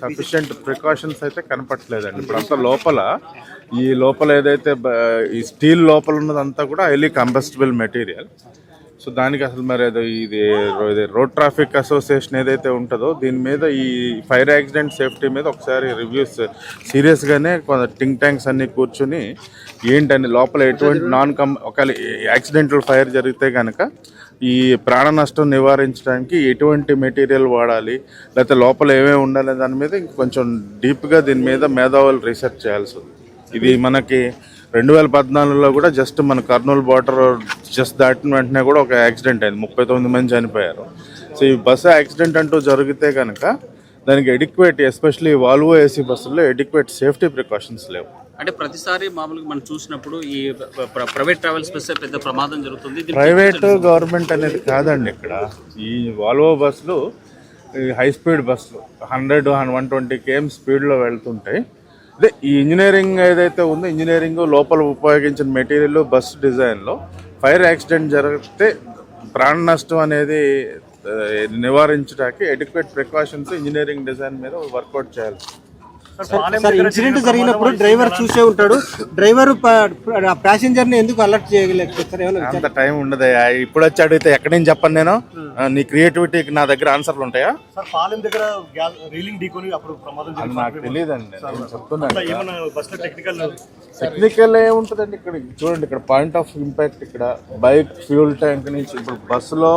Sufficient precautions అయితే కనపట్లేదండి ఇప్పుడు అంతా లోపల ఈ లోపల ఏదైతే ఈ స్టీల్ లోపల ఉన్నదంతా కూడా హైలీ కంబస్టబుల్ మెటీరియల్ సో దానికి అసలు మరి ఇది రోడ్ ట్రాఫిక్ అసోసియేషన్ ఏదైతే ఉంటుందో దీని మీద ఈ ఫైర్ యాక్సిడెంట్ సేఫ్టీ మీద ఒకసారి రివ్యూస్ సీరియస్గానే కొంత థింక్ ట్యాంక్స్ అన్నీ కూర్చుని ఏంటని లోపల ఎటువంటి నాన్ కం ఒకవేళ యాక్సిడెంటల్ ఫైర్ జరిగితే కనుక ఈ ప్రాణ నష్టం నివారించడానికి ఎటువంటి మెటీరియల్ వాడాలి లేకపోతే లోపల ఏమేమి ఉండాలి దాని మీద కొంచెం డీప్గా దీని మీద మేధావులు రీసెర్చ్ చేయాల్సి ఉంది ఇది మనకి రెండు వేల పద్నాలుగులో కూడా జస్ట్ మన కర్నూలు బార్డర్ జస్ట్ దాటిన వెంటనే కూడా ఒక యాక్సిడెంట్ అయింది. ముప్పై తొమ్మిది మంది చనిపోయారు. సో ఈ బస్సు యాక్సిడెంట్ అంటూ జరిగితే కనుక దానికి ఎడిక్వేట్ ఎస్పెషల్లీ వాల్వో ఏసీ బస్సుల్లో ఎడిక్వేట్ సేఫ్టీ ప్రికాషన్స్ లేవు. అంటే ప్రతిసారి మామూలుగా మనం చూసినప్పుడు ఈ ప్ర- ప్ర- ప్రైవేట్ ట్రావెల్స్ బస్సే పెద్ద ప్రమాదం జరుగుతుంది. ప్రైవేట్ గవర్నమెంట్ అనేది కాదండి ఇక్కడ. ఈ వాల్వో బస్సులు ఈ హై స్పీడ్ బస్సులు హండ్రెడ్ వన్ ట్వంటీ కేఎం స్పీడ్లో వెళ్తుంటాయి. అదే ఈ ఇంజనీరింగ్ ఏదైతే ఉందో ఇంజనీరింగ్ లోపల ఉపయోగించిన మెటీరియల్ బస్ డిజైన్లో ఫైర్ యాక్సిడెంట్ జరిగితే ప్రాణ నష్టం అనేది నివారించడానికి ఎడ్యుకేట్ ప్రికాషన్స్ ఇంజనీరింగ్ డిజైన్ మీద వర్కౌట్ చేయాలి. సార్ ఇన్సిడెంట్ జరిగినప్పుడు డ్రైవర్ చూసే ఉంటాడు. డ్రైవర్ ప్యాసింజర్ని ఎందుకు అలర్ట్ ఏమైనా అంత టైం ఉండదు ఇప్పుడు వచ్చి అడిగితే ఎక్కడి నుంచి చెప్పను నేను? నీ క్రియేటివిటీకి నా దగ్గర ఆన్సర్లు ఉంటాయా? సార్ పాలెం దగ్గర రీలింగ్ ఢీకొని అప్పుడు ప్రమాదం నాకు తెలియదండి. నేను చెప్తున్నాను ఏమన్నా బస్లో టెక్నికల్ టెక్నికల్ ఏముంటుందండి ఇక్కడ. చూడండి ఇక్కడ పాయింట్ ఆఫ్ ఇంపాక్ట్ ఇక్కడ. బైక్ ఫ్యూల్ ట్యాంక్ నుంచి ఇప్పుడు బస్సులో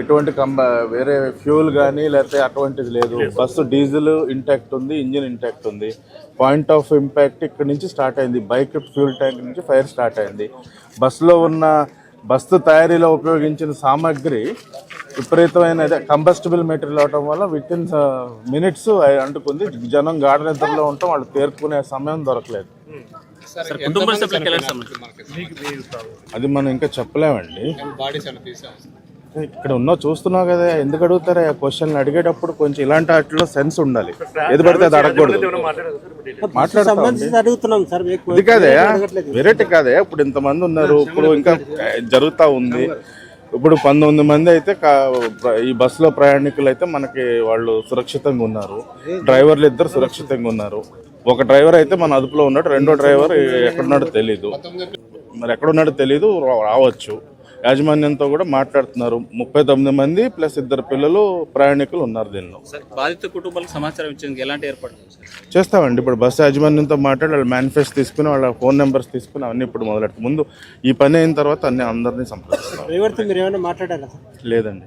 ఎటువంటి కంబ వేరే ఫ్యూల్ కానీ లేకపోతే అటువంటిది లేదు. బస్సు డీజిల్ ఇంటాక్ట్ ఉంది ఇంజిన్ ఇంటాక్ట్ ఉంది. పాయింట్ ఆఫ్ ఇంపాక్ట్ ఇక్కడ నుంచి స్టార్ట్ అయింది. బైక్ ఫ్యూల్ ట్యాంక్ నుంచి ఫైర్ స్టార్ట్ అయింది. బస్సులో ఉన్న బస్సు తయారీలో ఉపయోగించిన సామాగ్రి విపరీతమైన కంబస్టబుల్ మెటీరియల్ అవటం వల్ల విత్ ఇన్ మినిట్స్ అంటుకుంది. జనం గాఢ నిద్రలో ఉంటాం. వాళ్ళు తేరుకునే సమయం దొరకలేదు. అది మనం ఇంకా చెప్పలేమండి. ఇక్కడ ఉన్నావు చూస్తున్నావు కదా ఎందుకు అడుగుతారా? క్వశ్చన్ అడిగేటప్పుడు కొంచెం ఇలాంటి వాటిలో సెన్స్ ఉండాలి. ఏది పడితే అది అడగకూడదు. మాట్లాడతాం సంబంధించి అడుగుతున్నాం సార్ మీకు ఇది కాదే? వెరైటీ కాదే? ఇప్పుడు ఇంతమంది ఉన్నారు ఇప్పుడు ఇంకా జరుగుతూ ఉంది. ఇప్పుడు పంతొమ్మిది మంది అయితే ఈ బస్సులో ప్రయాణికులు అయితే మనకి వాళ్ళు సురక్షితంగా ఉన్నారు. డ్రైవర్లు ఇద్దరు సురక్షితంగా ఉన్నారు. ఒక డ్రైవర్ అయితే మన అదుపులో ఉన్నాడు రెండో డ్రైవర్ ఎక్కడున్నాడో తెలీదు. మరి ఎక్కడున్నాడో తెలీదు రావచ్చు. యాజమాన్యంతో కూడా మాట్లాడుతున్నారు. ముప్పై తొమ్మిది మంది ప్లస్ ఇద్దరు పిల్లలు ప్రయాణికులు ఉన్నారు దీనిలో. బాధిత కుటుంబాలకు సమాచారం ఇచ్చేందుకు ఎలాంటి ఏర్పాటు చేస్తామండి. ఇప్పుడు బస్సు యాజమాన్యంతో మాట్లాడి వాళ్ళ మేనిఫెస్ట్ తీసుకుని వాళ్ళ ఫోన్ నెంబర్స్ తీసుకుని అవన్నీ ఇప్పుడు మొదలెట్టు ముందు ఈ పని అయిన తర్వాత అన్ని అందరినీ సంప్రదిస్తాం. మాట్లాడారా? లేదండి.